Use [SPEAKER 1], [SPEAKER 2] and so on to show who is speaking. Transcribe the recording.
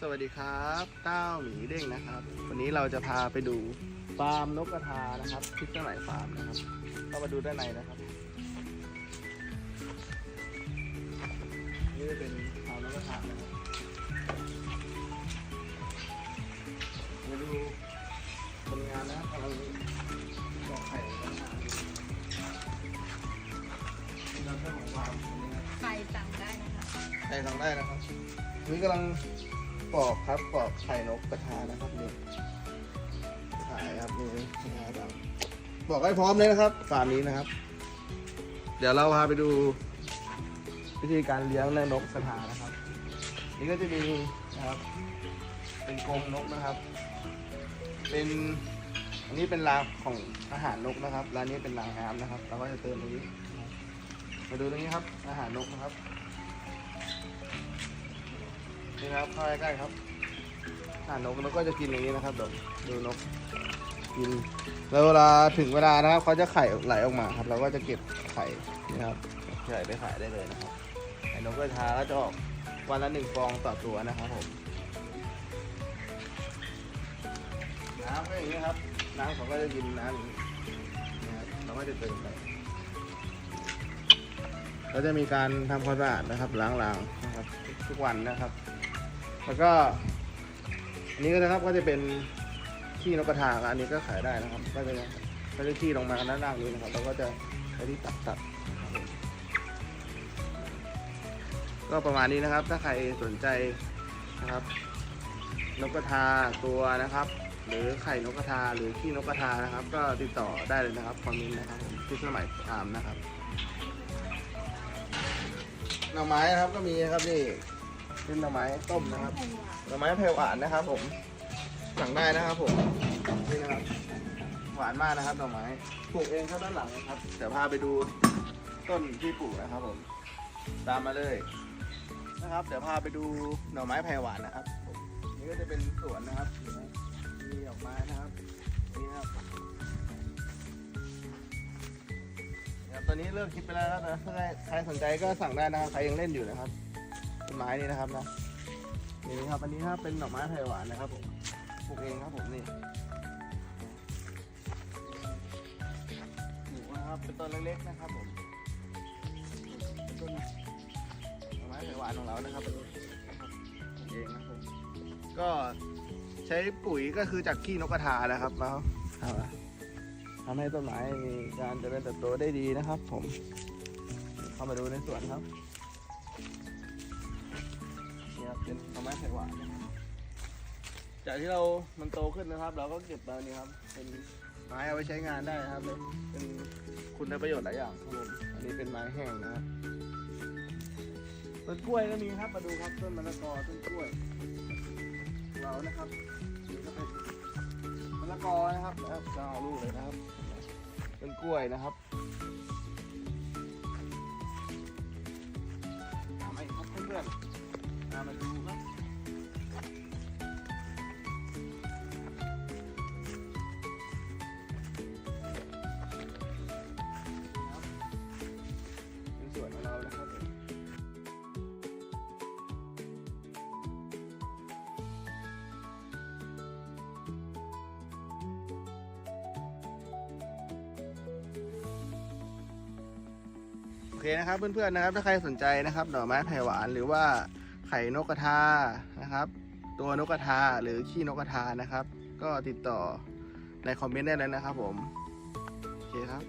[SPEAKER 1] สวัสดีครับเต้าหมีเด้งนะครับ วันนี้เราจะพาไปดูฟาร์มนกกระทานะครับทิศเจ้าไหนฟาร์มนะครับเข้ามาดูด้านในนะครับนี่จะเป็นฟาร์มนกกระทานะครับมาดูคนงานนะครับกำลังดอกไข่กันนะนี่เราเจ้าของฟาร์มคนนี้ครับ
[SPEAKER 2] ใครสั่งได้นะคะ
[SPEAKER 1] ใครทำได้นะครับนี่กำลัง ปอกครับปอกไข่นกกระทานะครับนี่ขายครับนี่นะครับบอกให้พร้อมเลยนะครับฟาร์มนี้นะครับ เดี๋ยวเราพาไปดูวิธีการเลี้ยงนนกกระทานะครับ นี่ก็จะมีนะครับ เป็นกรงนกนะครับ เป็นอันนี้เป็นรางของอาหารนกนะครับร้านนี้เป็นรางน้ำนะครับ เราก็จะเติมตรงนี้ มาดูตรงนี้ครับ อาหารนกนะครับ นี่ครับเข้าใกล้ๆครับอาหารนกนกก็จะกินอย่างนี้นะครับเดี๋ยวดูนกกิน แล้วเวลาถึงเวลานะครับเขาจะไข่ไหลออกมาครับ เราก็จะเก็บไข่นะครับไข่ไปขายได้เลยนะครับไข่นกกระทาก็จะออกวันละหนึ่งฟองต่อตัวนะครับผมน้ำก็อย่างนี้ครับ น้ำเขาก็จะกินน้ำอย่างนี้นะครับเราก็จะเติมไปก็จะมีการทำความสะอาดนะครับล้างรางนะครับทุกทุกวันนะครับ แล้วก็ อันนี้ก็นะครับก็จะเป็นขี้นกกระทาอันนี้ก็ขายได้นะครับก็จะก็จะขี้ลงมาด้านล่างนี้นะครับแล้วก็จะใช้ที่ตัดตัดก็ประมาณนี้นะครับ ถ้าใครสนใจนะครับ นกกระทาตัวนะครับ หรือไข่นกกระทาหรือขี้นกกระทานะครับ ก็ติดต่อได้เลยนะครับคอมเมนต์นะครับที่สมัยตามนะครับหน่อไม้นะครับก็มีนะครับนี่ เป็นหน่อไม้ต้มนะครับหน่อไม้แผ่วหวานนะครับ ผม สั่งได้นะครับ ผมนี่นะครับหวานมากนะครับหน่อไม้ปลูกเองครับด้านหลังนะครับเดี๋ยวพาไปดูต้นที่ปลูกนะครับ ผม ตามมาเลย นะครับ เดี๋ยวพาไปดูหน่อไม้แผ่วหวานนะครับผมนี่ก็จะเป็นสวนนะครับมีดอกไม้นะครับนี่นะครับครับตอนนี้เลิกคิดไปแล้วนะถ้าใครสนใจก็สั่งได้นะครับใครยังเล่นอยู่นะครับ ต้นไม้นี่นะครับนะนี่ครับอันนี้ครับเป็นดอกไม้ไผ่หวานนะครับผมปลูกเองครับผมนี่หมูนะครับเป็นต้นเล็กๆนะครับผมเป็นต้นดอกไม้ไผ่หวานของเรานะครับปลูกเองนะครับผมก็ใช้ปุ๋ยก็คือจากขี้นกกระทานะครับมาครับทำให้ต้นไม้มีการเจริญเติบโตได้ดีนะครับ ผม เข้ามาดูในสวนครับ เป็นต้นไม้ไผ่หวานนะครับจากที่เรามันโตขึ้นนะครับ เราก็เก็บมานี่ครับ เป็นไม้เอาไปใช้งานได้นะครับเลยเป็นคุณประโยชน์หลายอย่างครับผมอันนี้เป็นไม้แห้งนะครับต้นกล้วยก็มีครับมาดูครับต้นมะละกอต้นกล้วยเรานะครับนี่ก็เป็นมะละกอนะครับนะครับจะเอาลูกเลยนะครับต้นกล้วยนะครับทำไมครับเพื่อนๆ ตามาดูครับเป็นสวนของเรานะครับผมโอเคนะครับเพื่อนๆนะครับ ถ้าใครสนใจนะครับ หน่อไม้ไผ่หวานหรือว่า ไข่นกกระทานะครับ ตัวนกกระทาหรือขี้นกกระทานะครับ ก็ติดต่อในคอมเมนต์ได้เลยนะครับผม โอเคครับ